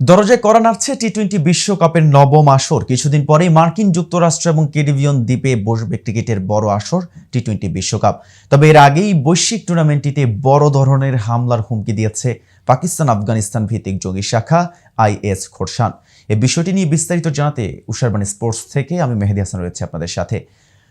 দরজায় করা নাড়ছে T twenty বিশ্বকাপের নবম আসর। কিছুদিন পরেই মার্কিন যুক্তরাষ্ট্র এবং কেরিবিয়ন দ্বীপে বসবে ক্রিকেটের বড় আসর টি টোয়েন্টি বিশ্বকাপ। তবে এর আগেই বৈশ্বিক টুর্নামেন্টটিতে বড় ধরনের হামলার হুমকি দিয়েছে পাকিস্তান আফগানিস্তান ভিত্তিক জঙ্গি শাখা আইএস খোরশান। এই বিষয়টি নিয়ে বিস্তারিত জানাতে উষারবাণী স্পোর্টস থেকে আমি মেহেদি হাসান রয়েছে আপনাদের সাথে।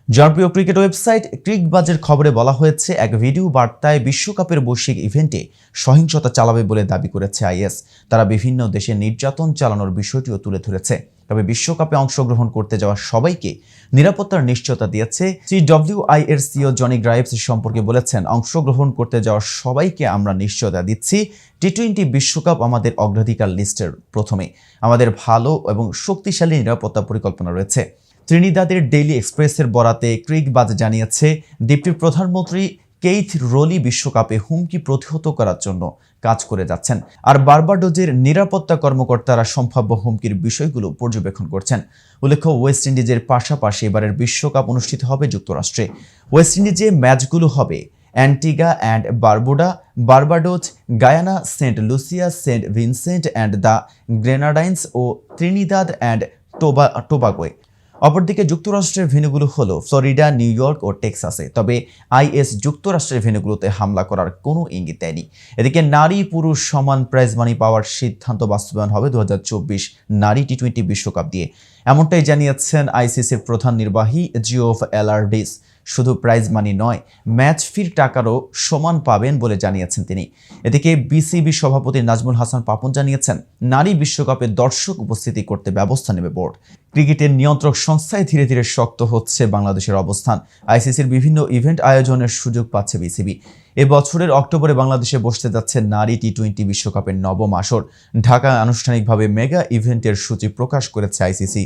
জনপ্রিয় ক্রিকেট ওয়েবসাইট ক্রিকবাজের খবরে বলা হয়েছে, এক ভিডিও বার্তায় বিশ্বকাপের বৈশ্বিক ইভেন্টে সহিংসতা চালাবে বলে দাবি করেছে আইএস। তারা বিভিন্ন দেশে নির্যাতন চালানোর বিষয়টিও তুলে ধরেছে। তবে বিশ্বকাপে অংশগ্রহণ করতে যাওয়া সবাইকে নিরাপত্তার নিশ্চয়তা দিয়েছে সিডব্লিউআই এর সিও জনি গ্রাইভস সম্পর্কে বলেছেন, অংশগ্রহণ করতে যাওয়া সবাইকে আমরা নিশ্চয়তা দিচ্ছি। টি টোয়েন্টি বিশ্বকাপ আমাদের অগ্রাধিকার লিস্টের প্রথমে। আমাদের ভালো এবং শক্তিশালী নিরাপত্তা পরিকল্পনা রয়েছে। ত্রিনিদাদের ডেইলি এক্সপ্রেসের বরাতে ক্রিকবাজ জানিয়েছে, দ্বীপটির প্রধানমন্ত্রী কেইথ রোলি বিশ্বকাপে হুমকি প্রতিহত করার জন্য কাজ করে যাচ্ছেন। আর বারবাডোজের নিরাপত্তা কর্মকর্তারা সম্ভাব্য হুমকির বিষয়গুলো পর্যবেক্ষণ করছেন। উল্লেখ্য, ওয়েস্ট ইন্ডিজের পাশাপাশি এবারের বিশ্বকাপ অনুষ্ঠিত হবে যুক্তরাষ্ট্রে। ওয়েস্ট ইন্ডিজে ম্যাচগুলো হবে Antigua and Barbuda, Barbados, Guyana, Saint Lucia, Saint Vincent, and the Grenadines O Trinidad and টোবা, টোবাগোয়। অপরদিকে যুক্তরাষ্ট্রের ভেন্যুগুলো হলো ফ্লোরিডা, নিউ ইয়র্ক ও টেক্সাসে। তবে আইএস যুক্তরাষ্ট্রের ভেন্যুগুলোতে হামলা করার কোনো ইঙ্গিত দেয়নি। এদিকে নারী পুরুষ সমান প্রাইজ মানি পাওয়ার সিদ্ধান্ত বাস্তবায়ন হবে দু হাজার চব্বিশ নারী টি টোয়েন্টি বিশ্বকাপ দিয়ে। এমনটাই জানিয়েছেন আইসিসির প্রধান নির্বাহী জিওফ এলার্ডিস। শুধু প্রাইজ মানি নয় ম্যাচ ফির টাকারও সমান পাবেন বলে জানিয়েছেন তিনি। এদিকে বিসিবি সভাপতি নাজমুল হাসান পাপন জানিয়েছেন, নারী বিশ্বকাপে দর্শক উপস্থিতি করতে ব্যবস্থা নেবে বোর্ড। ক্রিকেটের নিয়ন্ত্রক সংস্থায় ধীরে ধীরে শক্ত হচ্ছে বাংলাদেশের অবস্থান। আইসিসির বিভিন্ন ইভেন্ট আয়োজনের সুযোগ পাচ্ছে বিসিবি এ বছরের অক্টোবরে বাংলাদেশে বসতে যাচ্ছে নারী টি টোয়েন্টি বিশ্বকাপের নবম আসর। ঢাকায় আনুষ্ঠানিকভাবে মেগা ইভেন্টের সূচি প্রকাশ করেছে আইসিসি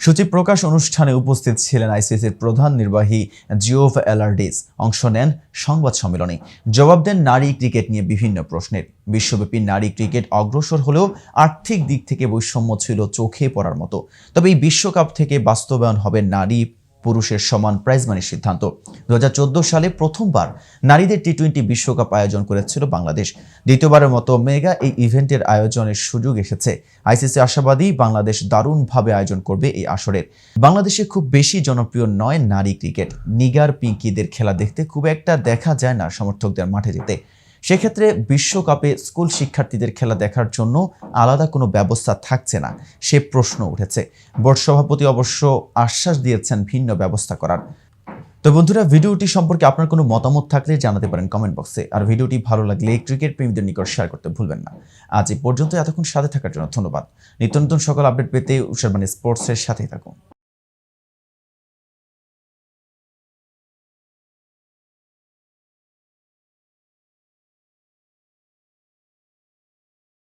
সূচি প্রকাশ অনুষ্ঠানে উপস্থিত ছিলেন আইসিসির প্রধান নির্বাহী জিওভ এলার্ডিস। অংশ নেন সংবাদ সম্মেলনে। জবাব দেন নারী ক্রিকেট নিয়ে বিভিন্ন প্রশ্নের। বিশ্বব্যাপী নারী ক্রিকেট অগ্রসর হলেও আর্থিক দিক থেকে বৈষম্য ছিল চোখে পড়ার মতো। তবে এই বিশ্বকাপ থেকে বাস্তবায়ন হবে নারী পুরুষের সমান প্রাইজ মানির সিদ্ধান্ত। দুই হাজার চোদ্দ সালে প্রথমবার নারীদের টি টোয়েন্টি বিশ্বকাপ আয়োজন করেছিল বাংলাদেশ। দ্বিতীয়বারের মতো মেগা এই ইভেন্টের আয়োজনের সুযোগ এসেছে। আইসিসি আশাবাদী বাংলাদেশ দারুণভাবে আয়োজন করবে এই আসরের। বাংলাদেশে খুব বেশি জনপ্রিয় নয় নারী ক্রিকেট। নিগার পিঙ্কিদের খেলা দেখতে খুব একটা দেখা যায় না সমর্থকদের মাঠে যেতে। সেক্ষেত্রে বিশ্বকাপে স্কুল শিক্ষার্থীদের খেলা দেখার জন্য আলাদা কোনো ব্যবস্থা থাকছে না, সে প্রশ্ন উঠেছে। বোর্ড সভাপতি অবশ্য আশ্বাস দিয়েছেন ভিন্ন ব্যবস্থা করার। তো বন্ধুরা, ভিডিওটি সম্পর্কে আপনার কোনো মতামত থাকলে জানাতে পারেন কমেন্ট বক্সে। আর ভিডিওটি ভালো লাগলে ক্রিকেট প্রেমীদের নিকট শেয়ার করতে ভুলবেন না। আজ এই পর্যন্ত এতক্ষণ সাথে থাকার জন্য ধন্যবাদ। নিত্য নতুন সকল আপডেট পেতে উষারবাণী স্পোর্টসের সাথেই থাকুন।